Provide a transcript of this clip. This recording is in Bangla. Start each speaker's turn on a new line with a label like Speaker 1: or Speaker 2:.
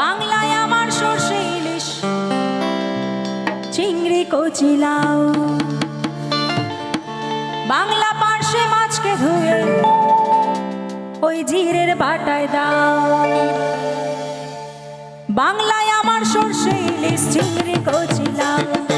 Speaker 1: বাংলায় আমার সর্ষে ইলিশ, চিংড়ি কচিলাও বাংলা পার্শ্বে মাছকে ধুয়ে ওই জিরের বাটায় দাও। বাংলায় আমার সর্ষে ইলিশ, চিংড়ি কচিলাও